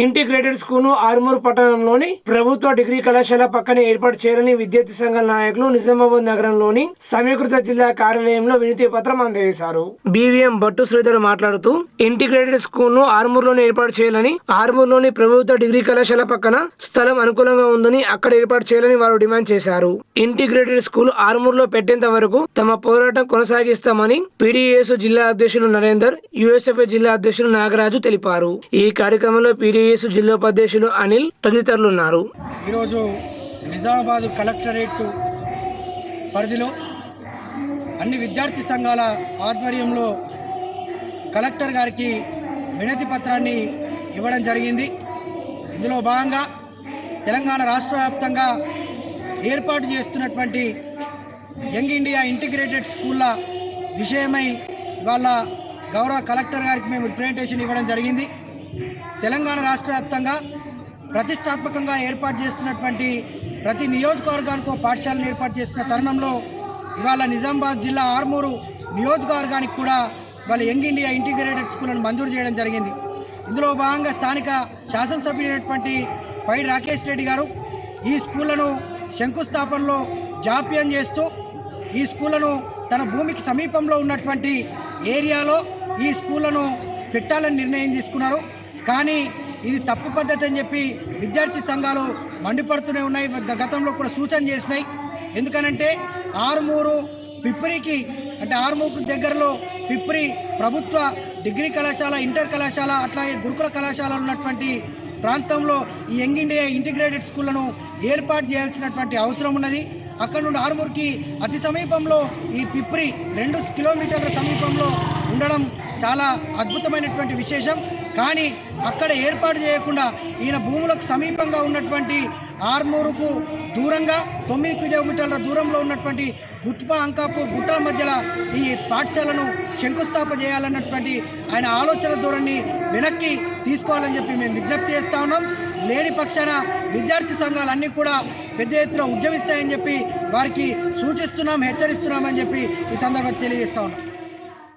Integrated స్కూల్ను Armoor పట్టణంలోని ప్రభుత్వ degree కళాశాల పక్కన ఏర్పాటు చేయాలని విద్యార్థి సంఘ నాయకులు నిజామాబాద్ నగరంలోని సమీకృత జిల్లా కార్యాలయంలో వినతి పత్రం అందజేశారు. బీవీఎం భట్టు శ్రీధర్ మాట్లాడుతూ ఇంటిగ్రేటెడ్ స్కూల్ను ఆర్మూర్లోనే ఏర్పాటు చేయాలని ఆర్మూర్లోని ప్రభుత్వ డిగ్రీ కళాశాల పక్కన స్థలం అనుకూలంగా ఉందని అక్కడ ఏర్పాటు చేయాలని వారు డిమాండ్ చేశారు. ఇంటిగ్రేటెడ్ స్కూల్ ఆర్మూర్లో పెట్టేంత వరకు తమ పోరాటం కొనసాగిస్తామని పీడీఎస్ జిల్లా అధ్యక్షులు నరేందర్ యుఎస్ఎఫ్ జిల్లా అధ్యక్షులు నాగరాజు తెలిపారు. ఈ కార్యక్రమంలో పీడీ జిల్లా ఉపాధ్యక్షులు అనిల్ తదితరులు ఉన్నారు ఈరోజు నిజామాబాద్ కలెక్టరేట్ పరిధిలో అన్ని విద్యార్థి సంఘాల ఆధ్వర్యంలో కలెక్టర్ గారికి వినతి పత్రాన్ని ఇవ్వడం జరిగింది. ఇందులో భాగంగా తెలంగాణ రాష్ట్ర వ్యాప్తంగా ఏర్పాటు చేస్తున్నటువంటి యంగ్ ఇండియా ఇంటిగ్రేటెడ్ స్కూళ్ళ విషయమై ఇవాళ గౌరవ కలెక్టర్ గారికి మేము రిప్రజెంటేషన్ ఇవ్వడం జరిగింది. తెలంగాణ రాష్ట్ర వ్యాప్తంగా ప్రతిష్టాత్మకంగా ఏర్పాటు చేస్తున్నటువంటి ప్రతి నియోజకవర్గానికి ఒక పాఠశాలను ఏర్పాటు చేస్తున్న తరుణంలో ఇవాళ నిజామాబాద్ జిల్లా ఆర్మూరు నియోజకవర్గానికి కూడా వాళ్ళ యంగ్ ఇండియా ఇంటిగ్రేటెడ్ స్కూళ్ళను మంజూరు చేయడం జరిగింది. ఇందులో భాగంగా స్థానిక శాసనసభ్యుడైనటువంటి పై రాకేష్ రెడ్డి గారు ఈ స్కూళ్ళను శంకుస్థాపనలో జాప్యం చేస్తూ ఈ స్కూళ్ళను తన భూమికి సమీపంలో ఉన్నటువంటి ఏరియాలో ఈ స్కూళ్ళను పెట్టాలని నిర్ణయం తీసుకున్నారు. కానీ ఇది తప్పు పద్ధతి అని చెప్పి విద్యార్థి సంఘాలు మండిపడుతూనే ఉన్నాయి. గతంలో కూడా సూచన చేసినాయి. ఎందుకనంటే ఆరుమూరు పిప్రికి అంటే ఆరుమూరు దగ్గరలో పిప్రి ప్రభుత్వ డిగ్రీ కళాశాల ఇంటర్ కళాశాల అట్లాగే గురుకుల కళాశాల ఉన్నటువంటి ప్రాంతంలో ఈ యంగ్ ఇండియా ఇంటిగ్రేటెడ్ స్కూళ్ళను ఏర్పాటు చేయాల్సినటువంటి అవసరం ఉన్నది. అక్కడ నుండి ఆరుమూరుకి అతి సమీపంలో ఈ పిప్రి రెండు కిలోమీటర్ల సమీపంలో ఉండడం చాలా అద్భుతమైనటువంటి విశేషం. కానీ అక్కడ ఏర్పాటు చేయకుండా ఈయన భూములకు సమీపంగా ఉన్నటువంటి ఆర్మూరుకు దూరంగా తొమ్మిది కిలోమీటర్ల దూరంలో ఉన్నటువంటి గుట్ప అంకాపూర్ గుట్టల మధ్యలో ఈ పాఠశాలను శంకుస్థాపన చేయాలన్నటువంటి ఆయన ఆలోచన ధోరణి వెనక్కి తీసుకోవాలని చెప్పి మేము విజ్ఞప్తి చేస్తా ఉన్నాం. లేని పక్షాన విద్యార్థి సంఘాలన్నీ కూడా పెద్ద ఎత్తున ఉద్యమిస్తాయని చెప్పి వారికి సూచిస్తున్నాం హెచ్చరిస్తున్నామని చెప్పి ఈ సందర్భంగా తెలియజేస్తా ఉన్నాం.